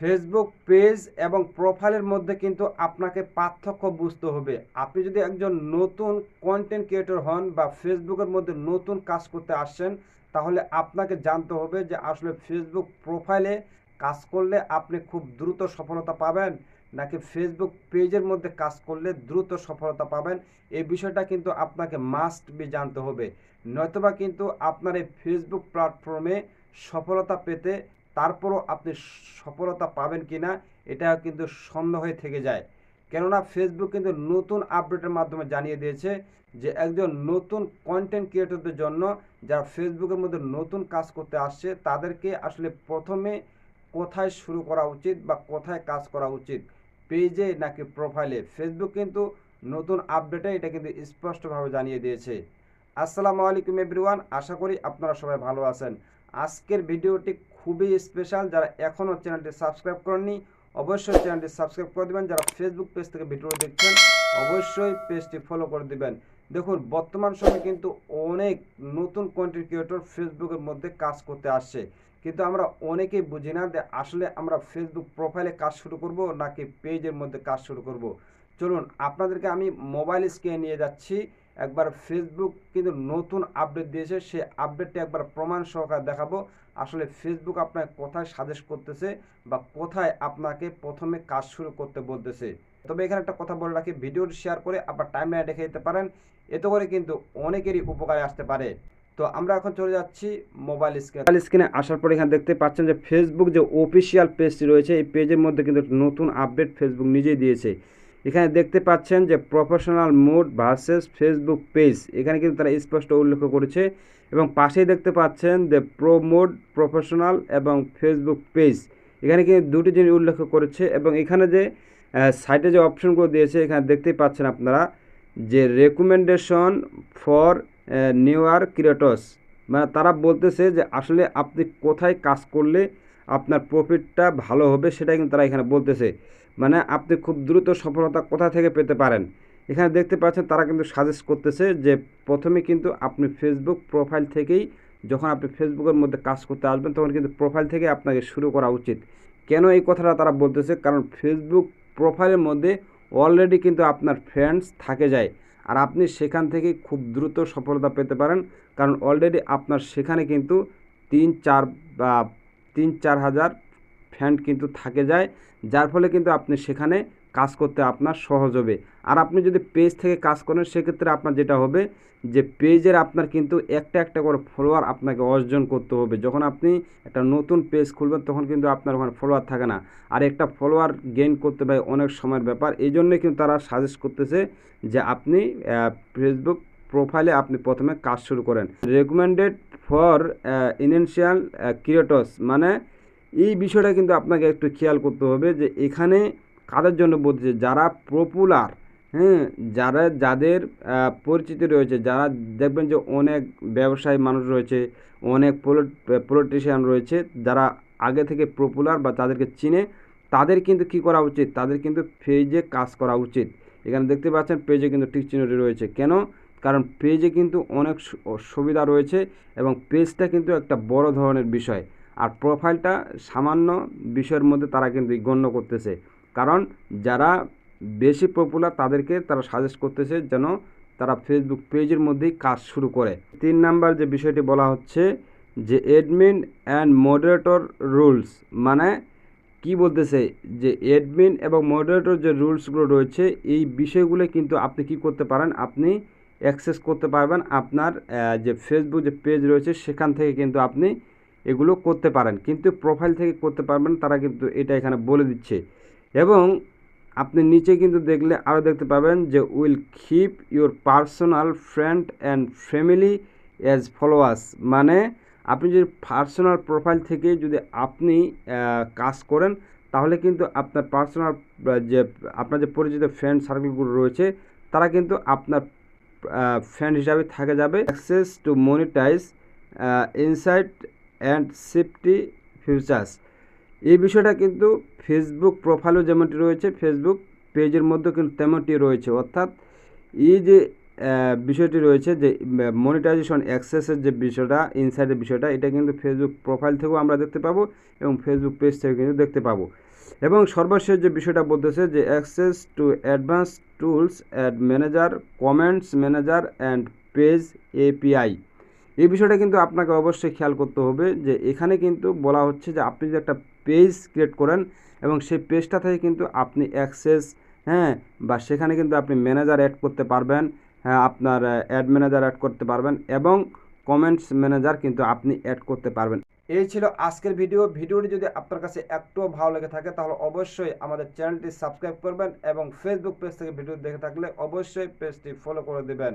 Facebook page এবং প্রোফাইলের মধ্যে কিন্তু আপনাকে পার্থক্য বুঝতে হবে। আপনি যদি একজন নতুন কন্টেন্ট ক্রিয়েটর হন বা ফেসবুকের মধ্যে নতুন কাজ করতে আসছেন, তাহলে আপনাকে জানতে হবে যে আসলে ফেসবুক প্রোফাইলে কাজ করলে আপনি খুব দ্রুত সফলতা পাবেন, নাকি ফেসবুক পেজের মধ্যে কাজ করলে দ্রুত সফলতা পাবেন, এই বিষয়টা কিন্তু আপনাকে মাস্ট বি জানতে হবে। নয়তোবা কিন্তু আপনার এই ফেসবুক প্ল্যাটফর্মে সফলতা পেতে তারপরও আপনি সফলতা পাবেন কিনা এটা কিন্তু সন্দেহ হয়ে থেকে যায়। কেননা ফেসবুক কিন্তু নতুন আপডেটের মাধ্যমে জানিয়ে দিয়েছে যে, একজন নতুন কন্টেন্ট ক্রিয়েটরদের জন্য যারা ফেসবুকের মধ্যে নতুন কাজ করতে আসছে, তাদেরকে আসলে প্রথমে কোথায় শুরু করা উচিত বা কোথায় কাজ করা উচিত? পেজে নাকি প্রোফাইলে ফেসবুক কিন্তু নতুন আপডেটে এটা কিন্তু স্পষ্টভাবে জানিয়ে দিয়েছে। আসসালামু আলাইকুম এভরিওয়ান আশা করি আপনারা সবাই ভালো আছেন। আজকের ভিডিওটি খুবই স্পেশাল যারা এখনও চ্যানেলটি সাবস্ক্রাইব করেননি, অবশ্যই চ্যানেলটি সাবস্ক্রাইব করে দেবেন। যারা ফেসবুক পেজ থেকে ভিডিও দেখছেন, অবশ্যই পেজটি ফলো করে দেবেন। দেখুন, বর্তমান সময়ে কিন্তু অনেক নতুন কন্টেন্ট ক্রিয়েটর ফেসবুকের মধ্যে কাজ করতে আসছে। কিন্তু আমরা অনেকেই বুঝি না যে আসলে আমরা ফেসবুক প্রোফাইলে কাজ শুরু করব নাকি পেজের মধ্যে কাজ শুরু করব। চলুন, আপনাদেরকে আমি মোবাইল স্ক্রিনে নিয়ে যাচ্ছি। একবার ফেসবুক কিন্তু নতুন আপডেট দিয়েছে, সেই আপডেটটি একবার প্রমাণ সহকারে দেখাবো। আসলে ফেসবুক আপনাকে কোথায় সাজেস্ট করতেছে বা কোথায় আপনাকে প্রথমে কাজ শুরু করতে বলতেছে। তবে এখানে একটা কথা বলে রাখি, ভিডিওটি শেয়ার করে আপনার টাইম লাইনে রেখে দিতে পারেন। এতে করে কিন্তু অনেকেরই উপকারে আসতে পারে। তো আমরা এখন চলে যাচ্ছি মোবাইল স্ক্রিনে মোবাইল স্ক্রিনে আসার পর এখানে দেখতে পাচ্ছেন যে ফেসবুক যে অফিসিয়াল পেজটি রয়েছে, এই পেজের মধ্যে কিন্তু নতুন আপডেট ফেসবুক নিজেই দিয়েছে। এখানে দেখতে পাচ্ছেন যে professional mode versus Facebook page এখানে কিন্তু তারা স্পষ্ট উল্লেখ করেছে। এবং পাশেই দেখতে পাচ্ছেন যে প্রো মোড প্রফেশনাল এবং ফেসবুক পেজ এখানে কিন্তু দুটি জিনিস উল্লেখ করেছে। এবং এখানে যে সাইটে যে অপশনগুলো দিয়েছে, এখানে দেখতেই পাচ্ছেন আপনারা যে রেকমেন্ডেশন ফর নিউয়ার ক্রিয়েটস মানে তারা বলতেছে যে আসলে আপনি কোথায় কাজ করলে আপনার প্রফিটটা ভালো হবে সেটা কিন্তু তারা এখানে বলতেছে। মানে আপনি খুব দ্রুত সফলতা কোথা থেকে পেতে পারেন? এখানে দেখতে পাচ্ছেন তারা কিন্তু সাজেস্ট করতেছে যে প্রথমে কিন্তু আপনি ফেসবুক প্রোফাইল থেকেই যখন আপনি ফেসবুকের মধ্যে কাজ করতে আসবেন তখন কিন্তু প্রোফাইল থেকে আপনাকে শুরু করা উচিত। কেন এই কথাটা তারা বলতেছে? কারণ ফেসবুক প্রোফাইলের মধ্যে অলরেডি কিন্তু আপনার ফ্রেন্ডস থাকে যায়। আর আপনি সেখান থেকে খুব দ্রুত সফলতা পেতে পারেন। কারণ অলরেডি আপনার সেখানে কিন্তু তিন চার বা তিন চার হাজার ফ্যান্ড কিন্তু থাকে যায়, যার ফলে কিন্তু আপনি সেখানে কাজ করতে আপনার সহজ হবে। আর আপনি যদি পেজ থেকে কাজ করেন, সেক্ষেত্রে আপনার যেটা হবে যে, পেজের আপনার কিন্তু একটা একটা করে ফলোয়ার আপনাকে অর্জন করতে হবে। যখন আপনি একটা নতুন পেজ খুলবেন, তখন কিন্তু আপনার ওখানে ফলোয়ার থাকে না। আর একটা ফলোয়ার গেইন করতে পারে অনেক সময়ের ব্যাপার। এই জন্যই কিন্তু তারা সাজেস্ট করতেছে যে, আপনি ফেসবুক প্রোফাইলে আপনি প্রথমে কাজ শুরু করেন। রেকমেন্ডেড ফর ইনেন্সিয়াল ক্রিয়েটর্স মানে এই বিষয়টা কিন্তু আপনাকে একটু খেয়াল করতে হবে যে এখানে কাদের জন্য বলছে যারা পপুলার হ্যাঁ যারা, যাদের পরিচিতি রয়েছে, যারা দেখবেন যে অনেক ব্যবসায়ী মানুষ রয়েছে, অনেক পলিটিশিয়ান রয়েছে, যারা আগে থেকে পপুলার বা তাদেরকে চিনে, তাদের কিন্তু কি করা উচিত? তাদের কিন্তু পেজে কাজ করা উচিত। এখানে দেখতে পাচ্ছেন পেজে কিন্তু ঠিক চিহ্নটি রয়েছে। কেন? কারণ পেজে কিন্তু অনেক সুবিধা রয়েছে এবং পেজটা কিন্তু একটা বড় ধরনের বিষয়। আর প্রোফাইলটা সামান্য বিষয়ের মধ্যে তারা কিন্তু গণ্য করতেছে। কারণ যারা বেশি পপুলার তাদেরকে তারা সাজেস্ট করতেছে যেন তারা ফেসবুক পেজের মধ্যেই কাজ শুরু করে। তিন নাম্বার যে বিষয়টি বলা হচ্ছে যে অ্যাডমিন অ্যান্ড মডারেটর রুলস মানে কি বলতেছে? যে অ্যাডমিন এবং মডারেটর যে রুলসগুলো রয়েছে, এই বিষয়গুলো কিন্তু আপনি কি করতে পারেন? আপনি অ্যাক্সেস করতে পারবেন আপনার যে ফেসবুক যে পেজ রয়েছে, সেখান থেকে কিন্তু আপনি এগুলো করতে পারেন। কিন্তু প্রোফাইল থেকে করতে পারবেন, তারা কিন্তু এটা এখানে বলে দিচ্ছে। এবং আপনি নিচে কিন্তু দেখলে আরও দেখতে পাবেন যে, will keep your personal friend and family as followers. মানে আপনি যদি পার্সোনাল প্রোফাইল থেকে যদি আপনি কাজ করেন, তাহলে কিন্তু আপনার পার্সোনাল যে, আপনার যে পরিচিত ফ্রেন্ড সার্কেলগুলো রয়েছে, তারা কিন্তু আপনার ফ্রেন্ড হিসাবে থাকে যাবে। Access to monetize insight and safety features. এই বিষয়টা কিন্তু ফেসবুক প্রোফাইলও যেমনটি রয়েছে, ফেসবুক পেজের মধ্যেও কিন্তু তেমনটি রয়েছে। অর্থাৎ এই যে বিষয়টি রয়েছে যে মনিটাইজেশন অ্যাক্সেসের যে বিষয়টা ইনসাইডের বিষয়টা, এটা কিন্তু ফেসবুক প্রোফাইল থেকেও আমরা দেখতে পাবো এবং ফেসবুক পেজ থেকে কিন্তু দেখতে পাবো। এবং সর্বশেষ যে বিষয়টা বলতেছে যে access to advance tools ad manager comments manager and page API এই বিষয়টা কিন্তু আপনাকে অবশ্যই খেয়াল করতে হবে যে এখানে কিন্তু বলা হচ্ছে যে আপনি যদি একটা পেজ ক্রিয়েট করেন এবং সেই পেজটা থেকে কিন্তু আপনি অ্যাক্সেস হ্যাঁ বা সেখানে কিন্তু আপনি ম্যানেজার অ্যাড করতে পারবেন হ্যাঁ আপনার অ্যাড ম্যানেজার অ্যাড করতে পারবেন এবং কমেন্টস ম্যানেজার কিন্তু আপনি অ্যাড করতে পারবেন। এই ছিল আজকের ভিডিও ভিডিওটি যদি আপনার কাছে একটুও ভালো লেগে থাকে, তাহলে অবশ্যই আমাদের চ্যানেলটি সাবস্ক্রাইব করবেন এবং ফেসবুক পেজ থেকে ভিডিও দেখে থাকলে অবশ্যই পেজটি ফলো করে দেবেন।